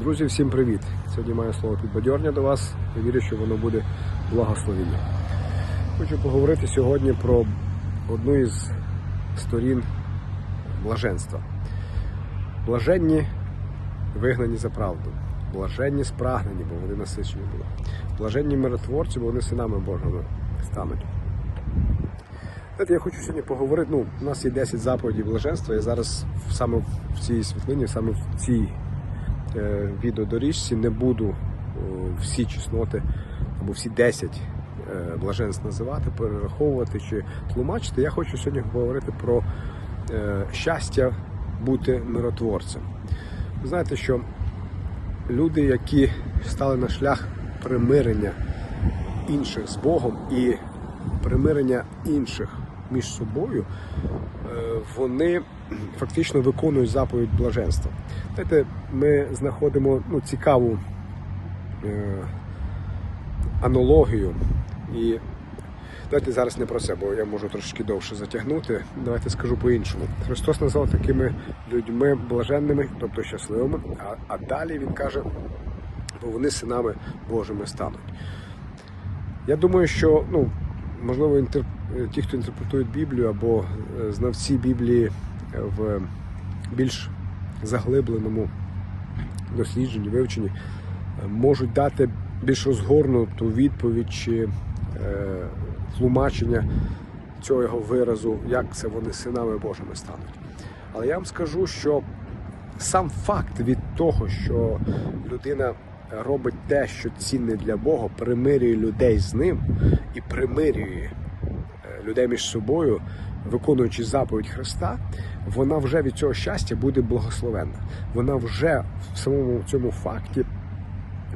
Друзі, всім привіт! Сьогодні маю слово підбадьорня до вас. Я вірю, що воно буде благословіння. Хочу поговорити сьогодні про одну із сторін блаженства. Блаженні вигнані за правду. Блаженні спрагнені, бо вони насичені були. Блаженні миротворці, бо вони синами Божими стануть. Знаєте, я хочу сьогодні поговорити. Ну, у нас є 10 заповідей блаженства. Я зараз саме в цій світлині, саме в цій відеодоріжці не буду всі чесноти або всі 10 е, блаженств називати, перераховувати чи тлумачити. Я хочу сьогодні поговорити про е, щастя бути миротворцем. Ви знаєте, що люди, які стали на шлях примирення інших з Богом і примирення інших між собою, е, вони фактично виконують заповідь блаженства. Знаєте, ми знаходимо ну, цікаву е, аналогію. І давайте зараз не про це, бо я можу трошки довше затягнути. Давайте скажу по-іншому. Христос назвав такими людьми блаженними, тобто щасливими, а, а далі Він каже, бо вони синами Божими стануть. Я думаю, що ну, можливо, інтер... ті, хто інтерпретують Біблію або е, знавці Біблії в більш заглибленому дослідженні, вивченні, е, можуть дати більш розгорнуту відповідь чи е, тлумачення цього виразу, як це вони синами Божими стануть. Але я вам скажу, що сам факт від того, що людина робить те, що цінне для Бога, примирює людей з ним і примирює е, людей між собою, виконуючи заповідь Христа, вона вже від цього щастя буде благословенна. Вона вже в самому цьому факті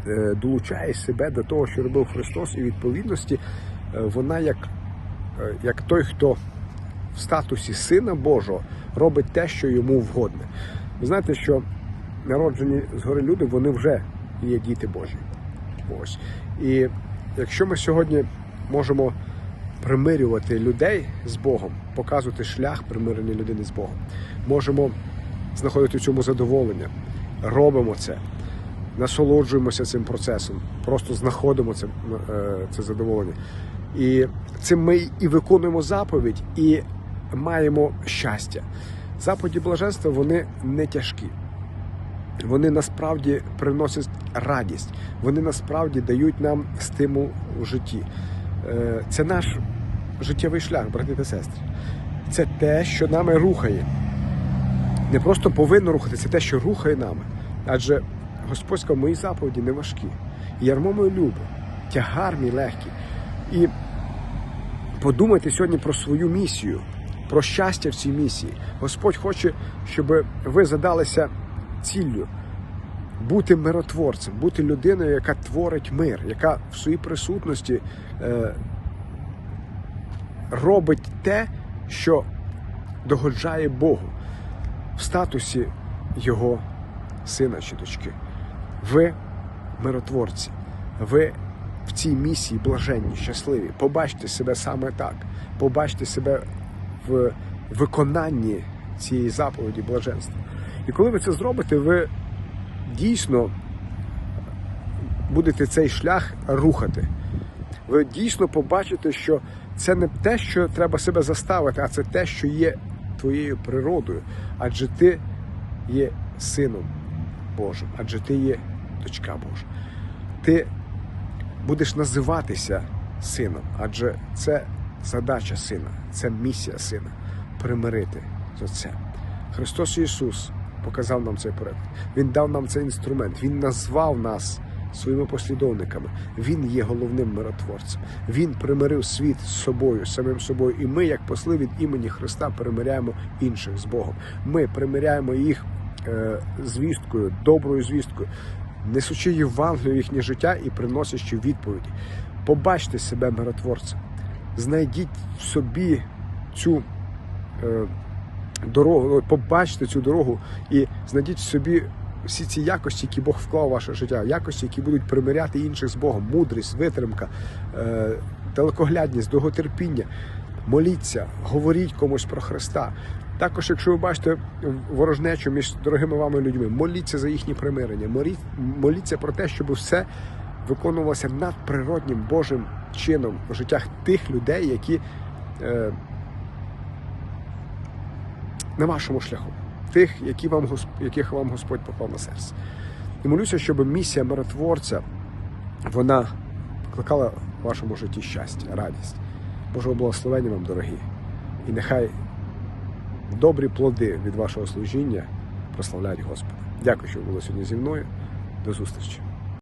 е, долучає себе до того, що робив Христос, і відповідності е, вона як, е, як той, хто в статусі Сина Божого робить те, що йому вгодне. Ви знаєте, що народжені згори люди, вони вже є діти Божі. Ось. І якщо ми сьогодні можемо примирювати людей з Богом, показувати шлях примирення людини з Богом, можемо знаходити в цьому задоволення, робимо це, насолоджуємося цим процесом, просто знаходимо це, е, це задоволення. І цим ми і виконуємо заповідь, і маємо щастя. Заповіді блаженства вони не тяжкі. Вони насправді приносять радість, вони насправді дають нам стимул у житті. Е, Це наш життєвий шлях, брати та сестри. Це те, що нами рухає. Не просто повинно рухати, це те, що рухає нами. Адже Господь сказав, мої заповіді не важкі. Ярмо моє любе, тягар мій легкий. І подумайте сьогодні про свою місію, про щастя в цій місії. Господь хоче, щоб ви задалися ціллю бути миротворцем, бути людиною, яка творить мир, яка в своїй присутності е, робить те, що догоджає Богу в статусі Його сина чи дочки. Ви миротворці, ви в цій місії блаженні, щасливі. Побачте себе саме так. Побачте себе в виконанні цієї заповіді блаженства. І коли ви це зробите, ви дійсно будете цей шлях рухати. Ви дійсно побачите, що це не те, що треба себе заставити, а це те, що є твоєю природою. Адже ти є сином Божим, адже ти є дочка Божа. Ти будеш називатися сином, адже це задача сина, це місія сина примирити з Отцем. Христос Ісус показав нам цей приклад. Він дав нам цей інструмент, Він назвав нас своїми послідовниками. Він є головним миротворцем. Він примирив світ з собою, самим собою. І ми, як посли від імені Христа, примиряємо інших з Богом. Ми примиряємо їх е, звісткою, доброю звісткою, несучи Євангелію їхнє життя і приносячи відповіді. Побачте себе миротворцем. Знайдіть в собі цю. Е, дорогу, побачте цю дорогу і знайдіть в собі всі ці якості, які Бог вклав у ваше життя, якості, які будуть примиряти інших з Богом, мудрість, витримка, е, далекоглядність, довготерпіння. Моліться, говоріть комусь про Христа. Також, якщо ви бачите ворожнечу між дорогими вами людьми, моліться за їхнє примирення, моліться про те, щоб все виконувалося надприроднім Божим чином в життях тих людей, які е, на вашому шляху, тих, які вам, яких вам Господь поклав на серце. І молюся, щоб місія миротворця вона викликала в вашому житті щастя, радість. Божого благословення вам, дорогі. І нехай добрі плоди від вашого служіння прославляють Господа. Дякую, що ви були сьогодні зі мною. До зустрічі.